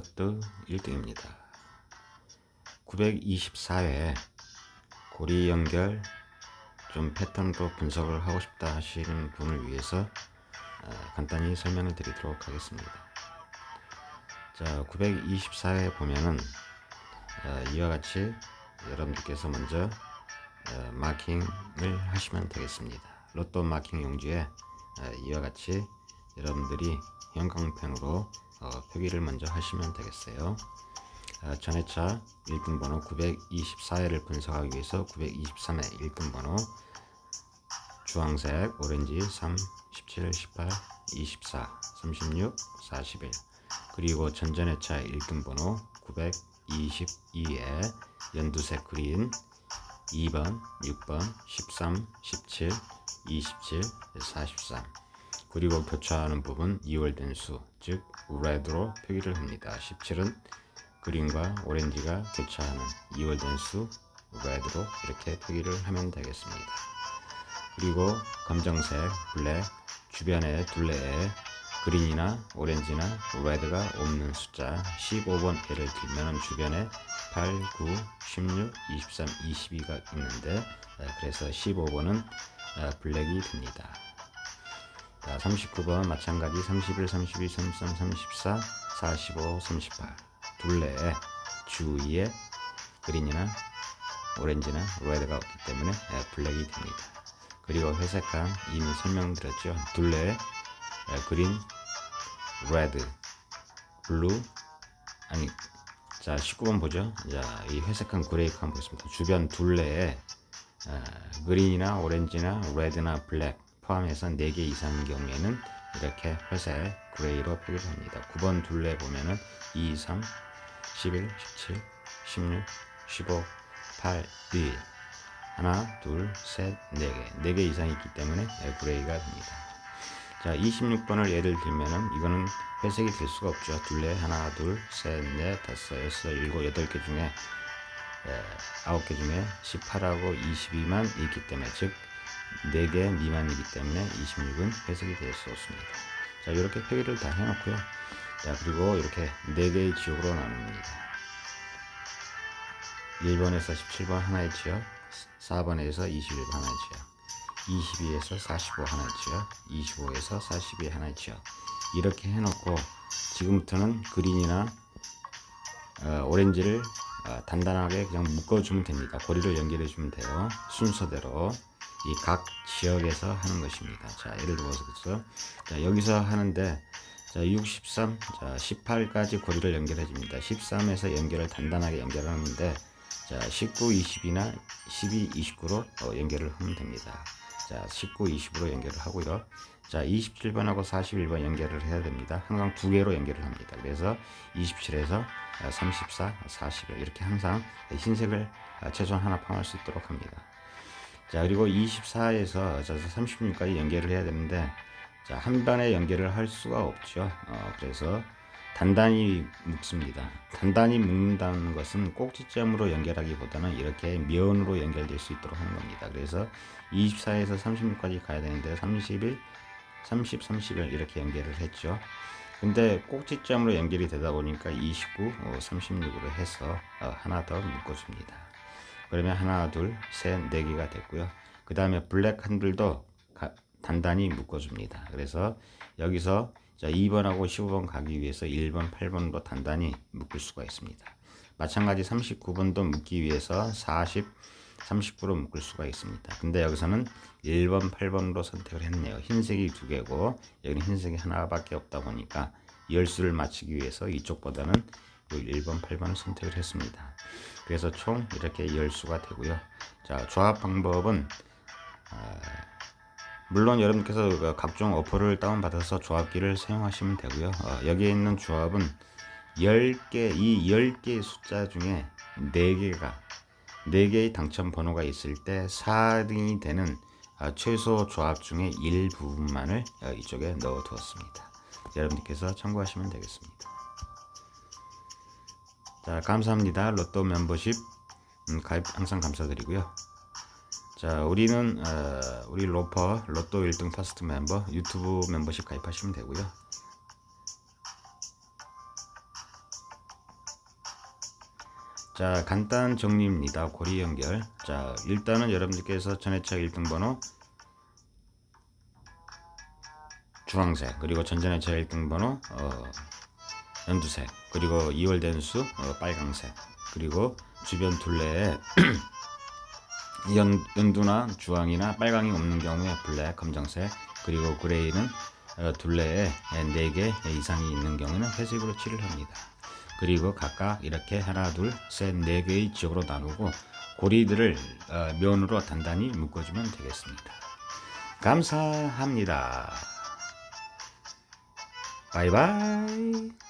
로또 1등입니다. 924회 고리 연결 좀 패턴도 분석을 하고 싶다 하시는 분을 위해서 어, 간단히 설명을 드리도록 하겠습니다. 자, 924회 보면은 어, 이와 같이 여러분들께서 먼저 어, 마킹을 하시면 되겠습니다. 로또 마킹 용지에 어, 이와 같이 여러분들이 형광펜으로 어, 표기를 먼저 하시면 되겠어요. 어, 전회차 1등 번호 924회를 분석하기 위해서 923회 1등 번호 주황색, 오렌지 3, 17, 18, 24, 36, 41 그리고 전전회차 1등 번호 922회 연두색 그린 2번, 6번, 13, 17, 27, 43 그리고 교차하는 부분 2월된 수, 즉 레드로 표기를 합니다. 17은 그린과 오렌지가 교차하는 2월된 수, 레드로 이렇게 표기를 하면 되겠습니다. 그리고 검정색, 블랙, 주변에 둘레에 그린이나 오렌지나 레드가 없는 숫자 15번 예를 들면 주변에 8, 9, 16, 23, 22가 있는데 그래서 15번은 블랙이 됩니다. 자, 39번 마찬가지 31, 32, 33, 34, 45, 38 둘레에 주위에 그린이나 오렌지나 레드가 없기 때문에 블랙이 됩니다. 그리고 회색감 이미 설명드렸죠. 둘레에 그린, 레드, 블루 아니 자 19번 보죠. 자, 이 회색한 그레이크 한번 보겠습니다. 주변 둘레에 그린이나 오렌지나 레드나 블랙 포함해서 4개 이상인 경우에는 이렇게 회색 그레이로 표기를 합니다. 9번 둘레 보면은 2, 3, 11, 17, 16, 15, 8, 1 하나, 둘, 셋, 네 개. 네 개 이상 있기 때문에 그레이가 됩니다. 자, 26번을 예를 들면은 이거는 회색이 될 수가 없죠. 둘레 하나, 둘, 셋, 넷, 다섯, 여섯, 일곱, 여덟 개 중에 아홉 개 중에 18하고 22만 있기 때문에 즉 4개 미만이기 때문에 26은 회색이 될 수 없습니다. 자, 이렇게 표기를 다 해놓고요. 자, 그리고 이렇게 4개의 지역으로 나눕니다. 1번에서 17번 하나의 지역, 4번에서 21번 하나의 지역, 22에서 45 하나의 지역, 25에서 42 하나의 지역. 이렇게 해놓고 지금부터는 그린이나 어, 오렌지를 어, 단단하게 그냥 묶어주면 됩니다. 고리를 연결해주면 돼요. 순서대로. 이 각 지역에서 하는 것입니다. 자, 예를 들어서 그래서 자, 여기서 하는데 자, 63, 자, 18까지 고리를 연결해 줍니다. 13에서 연결을 단단하게 연결하는데 자, 19, 20이나 12, 29로 어, 연결을 하면 됩니다. 자, 19, 20으로 연결을 하고요. 자, 27번하고 41번 연결을 해야 됩니다. 항상 두 개로 연결을 합니다. 그래서 27에서 34, 40 이렇게 항상 흰색을 최소한 하나 포함할 수 있도록 합니다. 자, 그리고 24에서 36까지 연결을 해야 되는데, 자, 한 번에 연결을 할 수가 없죠. 어, 그래서 단단히 묶습니다. 단단히 묶는다는 것은 꼭지점으로 연결하기보다는 이렇게 면으로 연결될 수 있도록 하는 겁니다. 그래서 24에서 36까지 가야 되는데, 31, 30, 31 이렇게 연결을 했죠. 근데 꼭지점으로 연결이 되다 보니까 29, 36으로 해서 어, 하나 더 묶어줍니다. 그러면 하나, 둘, 셋, 네 개가 됐고요. 그 다음에 블랙 한들도 단단히 묶어줍니다. 그래서 여기서 자 2번하고 15번 가기 위해서 1번, 8번도 단단히 묶을 수가 있습니다. 마찬가지 39번도 묶기 위해서 40, 30% 묶을 수가 있습니다. 근데 여기서는 1번, 8번으로 선택을 했네요. 흰색이 두 개고 여기는 흰색이 하나밖에 없다 보니까 열수를 맞추기 위해서 이쪽보다는 1번, 8번을 선택을 했습니다. 그래서 총 이렇게 열수가 되고요. 자, 조합 방법은 어, 물론 여러분께서 그 각종 어플을 다운받아서 조합기를 사용하시면 되고요. 어, 여기에 있는 조합은 10개, 이 10개의 숫자 중에 4개가 4개의 당첨 번호가 있을 때 4등이 되는 어, 최소 조합 중에 일부분만을 어, 이쪽에 넣어 두었습니다. 여러분께서 참고하시면 되겠습니다. 자, 감사합니다. 로또 멤버십 음, 가입 항상 감사드리고요. 자, 우리는 어, 우리 로퍼 로또 1등 퍼스트 멤버 유튜브 멤버십 가입하시면 되고요. 자 간단 정리입니다. 고리 연결. 자 일단은 여러분들께서 전해차 1등 번호 주황색 그리고 전전해차 1등 번호 어, 연두색 그리고 2월 den수 어, 빨강색 그리고 주변 둘레에 연, 연두나 주황이나 빨강이 없는 경우에 블랙 검정색 그리고 그레이는 어, 둘레에 4개 이상이 있는 경우는 회색으로 칠을 합니다. 그리고 각각 이렇게 하나 둘셋 네 개의 지역으로 나누고 고리들을 어, 면으로 단단히 묶어주면 되겠습니다. 감사합니다. 바이바이.